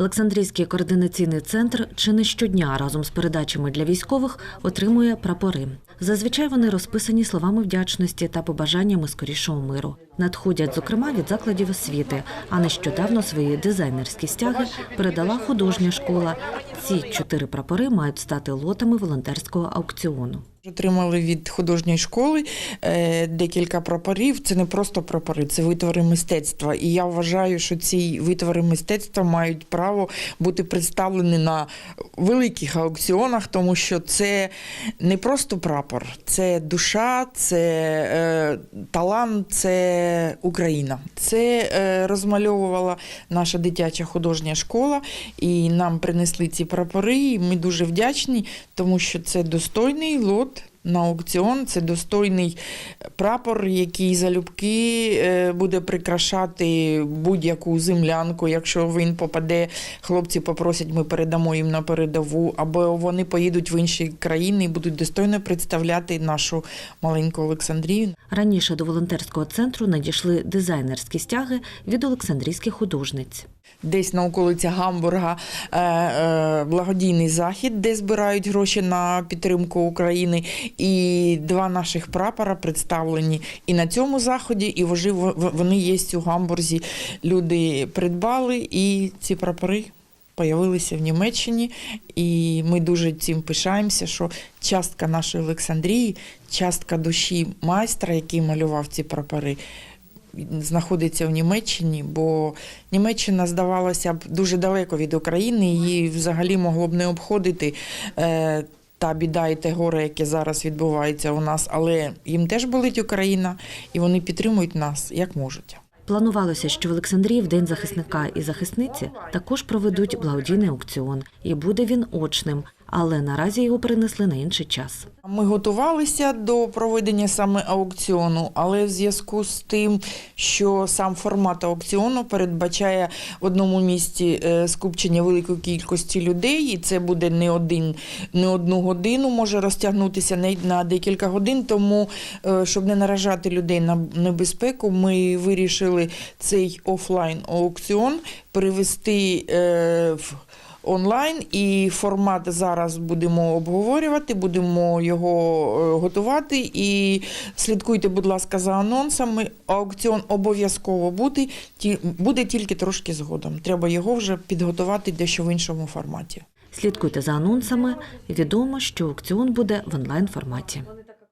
Олександрійський координаційний центр чи не щодня разом з передачами для військових отримує прапори. Зазвичай вони розписані словами вдячності та побажаннями скорішого миру. Надходять, зокрема, від закладів освіти. А нещодавно свої дизайнерські стяги передала художня школа. Ці чотири прапори мають стати лотами волонтерського аукціону. Отримали від художньої школи е, декілька прапорів. Це не просто прапори, це витвори мистецтва. І я вважаю, що ці витвори мистецтва мають право бути представлені на великих аукціонах, тому що це не просто прапор, це душа, це е, талант, це Україна. Це е, розмальовувала наша дитяча художня школа, і нам принесли ці прапори. І ми дуже вдячні, тому що це достойний лот. gut. На аукціон це достойний прапор, який залюбки е, буде прикрашати будь-яку землянку. Якщо він попаде, хлопці попросять, ми передамо їм на передову, або вони поїдуть в інші країни і будуть достойно представляти нашу маленьку Олександрію. Раніше до волонтерського центру надійшли дизайнерські стяги від олександрійських художниць. Десь на околицях Гамбурга е, е, благодійний захід, де збирають гроші на підтримку України. І два наших прапора представлені і на цьому заході, і вожи- в- вони є у Гамбурзі. Люди придбали, і ці прапори появилися в Німеччині. І ми дуже цим пишаємося, що частка нашої Олександрії, частка душі майстра, який малював ці прапори, знаходиться в Німеччині, бо Німеччина здавалося б дуже далеко від України, її взагалі могло б не обходити. Та біда і те горе, яке зараз відбувається у нас, але їм теж болить Україна, і вони підтримують нас як можуть. Планувалося, що в Олександрії в День захисника і захисниці також проведуть благодійний аукціон, і буде він очним, але наразі його перенесли на інший час. Ми готувалися до проведення саме аукціону, але в зв'язку з тим, що сам формат аукціону передбачає в одному місці е, скупчення великої кількості людей, і це буде не один, не одну годину, може розтягнутися не на декілька годин. Тому, е, щоб не наражати людей на небезпеку, ми вирішили цей офлайн аукціон перевести е, в онлайн, і формат зараз будемо обговорювати, будемо його е, готувати. І слідкуйте, будь ласка, за анонсами. Аукціон обов'язково буде, буде тільки трошки згодом. Треба його вже підготувати дещо в іншому форматі. Слідкуйте за анонсами. Відомо, що аукціон буде в онлайн форматі.